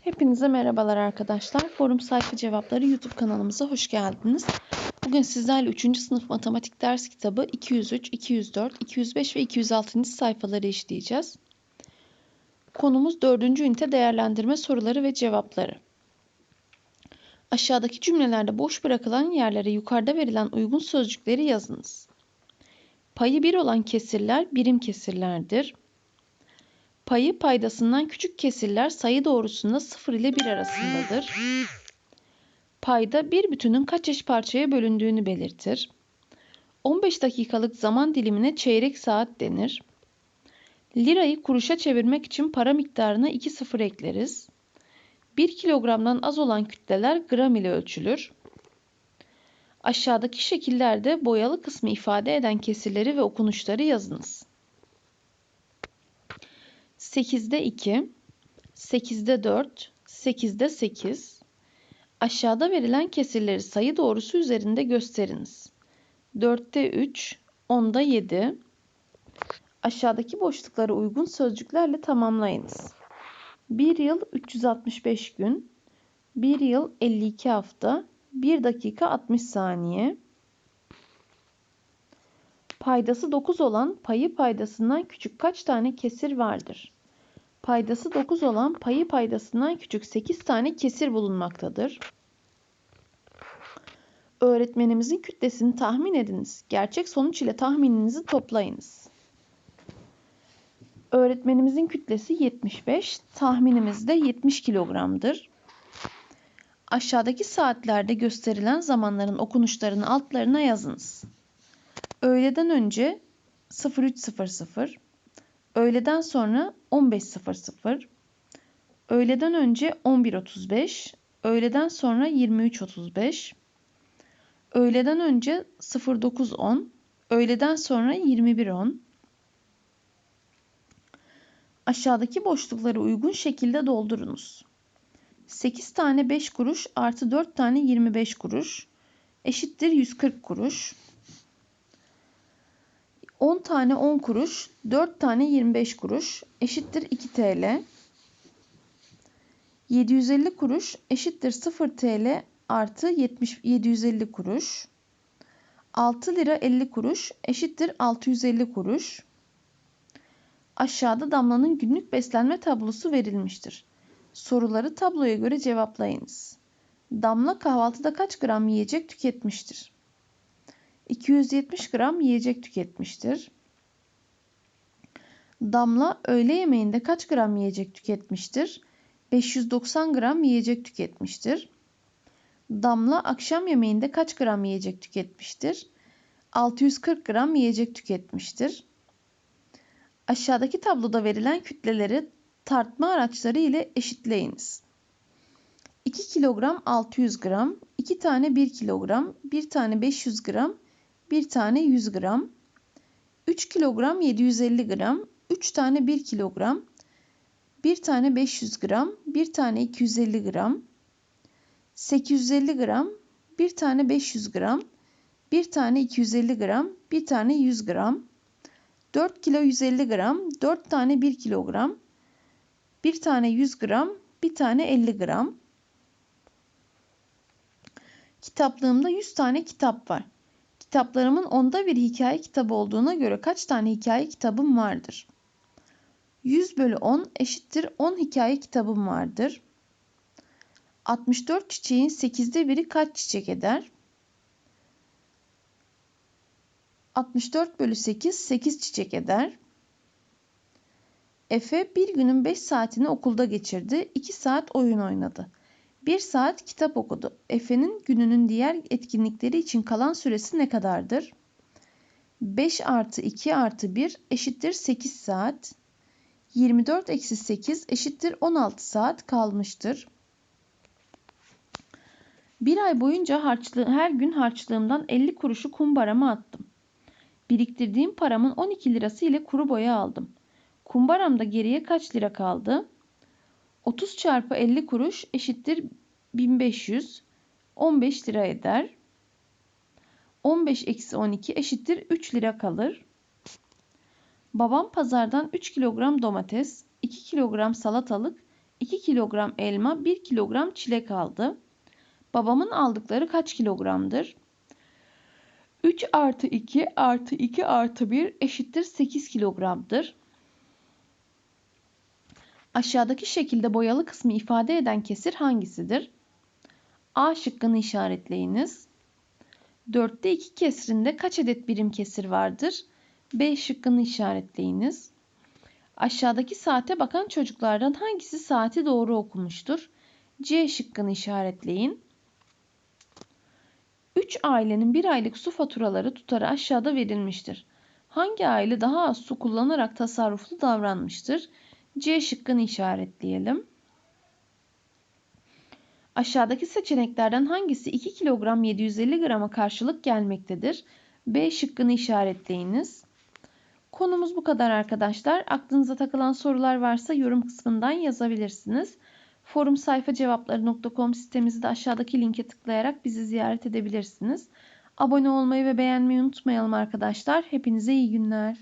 Hepinize merhabalar arkadaşlar. Forum Sayfa Cevapları YouTube kanalımıza hoş geldiniz. Bugün sizlerle 3. sınıf matematik ders kitabı 203, 204, 205 ve 206. sayfaları işleyeceğiz. Konumuz 4. ünite değerlendirme soruları ve cevapları. Aşağıdaki cümlelerde boş bırakılan yerlere yukarıda verilen uygun sözcükleri yazınız. Payı 1 olan kesirler birim kesirlerdir. Payı paydasından küçük kesirler sayı doğrusunda 0 ile 1 arasındadır. Payda bir bütünün kaç eş parçaya bölündüğünü belirtir. 15 dakikalık zaman dilimine çeyrek saat denir. Lirayı kuruşa çevirmek için para miktarına 2 sıfır ekleriz. 1 kilogramdan az olan kütleler gram ile ölçülür. Aşağıdaki şekillerde boyalı kısmı ifade eden kesirleri ve okunuşları yazınız. 8'de 2, 8'de 4, 8'de 8. Aşağıda verilen kesirleri sayı doğrusu üzerinde gösteriniz. 4'te 3, 10'da 7. Aşağıdaki boşlukları uygun sözcüklerle tamamlayınız. 1 yıl 365 gün, 1 yıl 52 hafta, 1 dakika 60 saniye. Paydası 9 olan payı paydasından küçük kaç tane kesir vardır? Paydası 9 olan payı paydasından küçük 8 tane kesir bulunmaktadır. Öğretmenimizin kütlesini tahmin ediniz. Gerçek sonuç ile tahmininizi toplayınız. Öğretmenimizin kütlesi 75, tahminimiz de 70 kilogramdır. Aşağıdaki saatlerde gösterilen zamanların okunuşlarını altlarına yazınız. Öğleden önce 03.00, öğleden sonra 15.00, öğleden önce 11.35, öğleden sonra 23.35, öğleden önce 09.10, öğleden sonra 21.10. Aşağıdaki boşlukları uygun şekilde doldurunuz. 8 tane 5 kuruş artı 4 tane 25 kuruş eşittir 140 kuruş. 10 tane 10 kuruş, 4 tane 25 kuruş eşittir 2 TL. 750 kuruş eşittir 0 TL artı 70, 750 kuruş. 6 lira 50 kuruş eşittir 650 kuruş. Aşağıda Damla'nın günlük beslenme tablosu verilmiştir. Soruları tabloya göre cevaplayınız. Damla kahvaltıda kaç gram yiyecek tüketmiştir? 270 gram yiyecek tüketmiştir. Damla öğle yemeğinde kaç gram yiyecek tüketmiştir? 590 gram yiyecek tüketmiştir. Damla akşam yemeğinde kaç gram yiyecek tüketmiştir? 640 gram yiyecek tüketmiştir. Aşağıdaki tabloda verilen kütleleri tartma araçları ile eşitleyiniz. 2 kilogram 600 gram, 2 tane 1 kilogram, 1 tane 500 gram, 1 tane 100 gram, 3 kilogram 750 gram, 3 tane 1 kilogram, 1 tane 500 gram, 1 tane 250 gram, 850 gram, 1 tane 500 gram, 1 tane 250 gram, 1 tane 100 gram, 4 kilo 150 gram, 4 tane 1 kilogram, 1 tane 100 gram, 1 tane 50 gram. Kitaplığımda 100 tane kitap var. Kitaplarımın onda bir hikaye kitabı olduğuna göre kaç tane hikaye kitabım vardır? 100 bölü 10 eşittir 10 hikaye kitabım vardır. 64 çiçeğin 8'de biri kaç çiçek eder? 64 bölü 8 8 çiçek eder. Efe bir günün 5 saatini okulda geçirdi. 2 saat oyun oynadı. 1 saat kitap okudu. Efe'nin gününün diğer etkinlikleri için kalan süresi ne kadardır? 5 artı 2 artı 1 eşittir 8 saat. 24 eksi 8 eşittir 16 saat kalmıştır. Bir ay boyunca harçlı, her gün harçlığımdan 50 kuruşu kumbarama attım. Biriktirdiğim paramın 12 lirası ile kuru boya aldım. Kumbaramda geriye kaç lira kaldı? 30 çarpı 50 kuruş eşittir 1500. 15 lira eder. 15 eksi 12 eşittir 3 lira kalır. Babam pazardan 3 kilogram domates, 2 kilogram salatalık, 2 kilogram elma, 1 kilogram çilek aldı. Babamın aldıkları kaç kilogramdır? 3 artı 2 artı 2 artı 1 eşittir 8 kilogramdır. Aşağıdaki şekilde boyalı kısmı ifade eden kesir hangisidir? A şıkkını işaretleyiniz. 4'te 2 kesrinde kaç adet birim kesir vardır? B şıkkını işaretleyiniz. Aşağıdaki saate bakan çocuklardan hangisi saati doğru okumuştur? C şıkkını işaretleyin. 3 ailenin bir aylık su faturaları tutarı aşağıda verilmiştir. Hangi aile daha az su kullanarak tasarruflu davranmıştır? C şıkkını işaretleyelim. Aşağıdaki seçeneklerden hangisi 2 kilogram 750 grama karşılık gelmektedir? B şıkkını işaretleyiniz. Konumuz bu kadar arkadaşlar. Aklınıza takılan sorular varsa yorum kısmından yazabilirsiniz. Forum sayfa cevapları.com sitemizi de aşağıdaki linke tıklayarak bizi ziyaret edebilirsiniz. Abone olmayı ve beğenmeyi unutmayalım arkadaşlar. Hepinize iyi günler.